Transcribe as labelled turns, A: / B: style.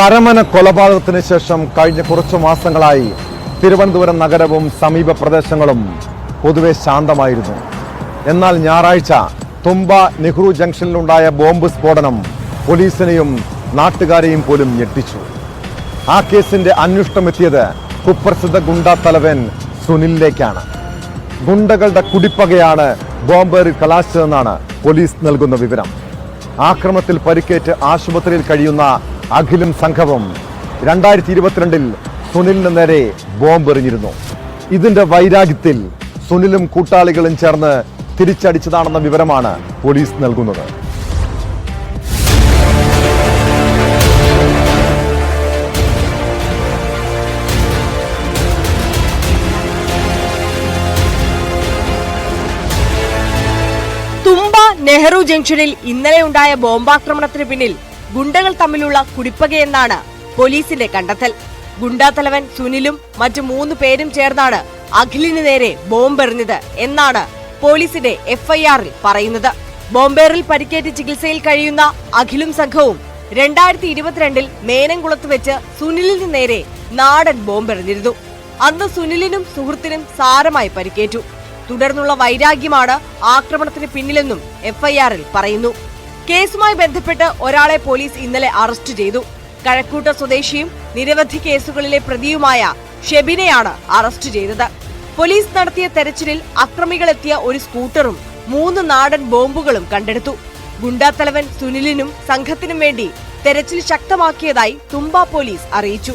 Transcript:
A: കരമന കൊലപാതകത്തിന് ശേഷം കഴിഞ്ഞ കുറച്ചു മാസങ്ങളായി തിരുവനന്തപുരം നഗരവും സമീപ പ്രദേശങ്ങളും പൊതുവെ ശാന്തമായിരുന്നു. എന്നാൽ ഞായറാഴ്ച തുമ്പ നെഹ്റു ജംഗ്ഷനിലുണ്ടായ ബോംബ് സ്ഫോടനം പോലീസിനെയും നാട്ടുകാരെയും പോലും ഞെട്ടിച്ചു. ആ കേസിന്റെ അന്വേഷണം എത്തിയത് കുപ്രസിദ്ധ ഗുണ്ട തലവൻ സുനിലിലേക്കാണ്. ഗുണ്ടകളുടെ കുടിപ്പകയാണ് ബോംബേറിൽ കലാശിച്ചതെന്നാണ് പോലീസ് നൽകുന്ന വിവരം. ആക്രമത്തിൽ പരിക്കേറ്റ് ആശുപത്രിയിൽ കഴിയുന്ന അഖിലും സംഘവും രണ്ടായിരത്തി ഇരുപത്തിരണ്ടിൽ സുനിലിന് നേരെ ബോംബെറിഞ്ഞിരുന്നു. ഇതിന്റെ വൈരാഗ്യത്തിൽ സുനിലും കൂട്ടാളികളും ചേർന്ന് തിരിച്ചടിച്ചതാണെന്ന വിവരമാണ് പോലീസ് നൽകുന്നത്.
B: നെഹ്റു ജംഗ്ഷനിൽ ഇന്നലെ ഉണ്ടായ ബോംബാക്രമണത്തിന് പിന്നിൽ ഗുണ്ടകൾ തമ്മിലുള്ള കുടിപ്പകയെന്നാണ് പോലീസിന്റെ കണ്ടെത്തൽ. ഗുണ്ടാത്തലവൻ സുനിലും മറ്റു മൂന്ന് പേരും ചേർന്നാണ് അഖിലിന് നേരെ ബോംബെറിഞ്ഞത് എന്നാണ് പോലീസിന്റെ എഫ്ഐആറിൽ പറയുന്നത്. ബോംബേറിൽ പരിക്കേറ്റ് ചികിത്സയിൽ കഴിയുന്ന അഖിലും സംഘവും രണ്ടായിരത്തി ഇരുപത്തിരണ്ടിൽ മേനംകുളത്ത് വെച്ച് സുനിലിന് നേരെ നാടൻ ബോംബെറിഞ്ഞിരുന്നു. അന്ന് സുനിലിനും സുഹൃത്തിനും സാരമായി പരിക്കേറ്റു. തുടർന്നുള്ള വൈരാഗ്യമാണ് ആക്രമണത്തിന് പിന്നിലെന്നും എഫ്ഐആറിൽ പറയുന്നു. കേസുമായി ബന്ധപ്പെട്ട് ഒരാളെ പോലീസ് ഇന്നലെ അറസ്റ്റ് ചെയ്തു. കഴക്കൂട്ട സ്വദേശിയും നിരവധി കേസുകളിലെ പ്രതിയുമായ ഷെബിനെയാണ് അറസ്റ്റ് ചെയ്തത്. പോലീസ് നടത്തിയ തെരച്ചിലിൽ അക്രമികളെത്തിയ ഒരു സ്കൂട്ടറും മൂന്ന് നാടൻ ബോംബുകളും കണ്ടെടുത്തു. ഗുണ്ടാത്തലവൻ സുനിലിനും സംഘത്തിനും വേണ്ടി തെരച്ചിൽ ശക്തമാക്കിയതായി തുമ്പ പോലീസ് അറിയിച്ചു.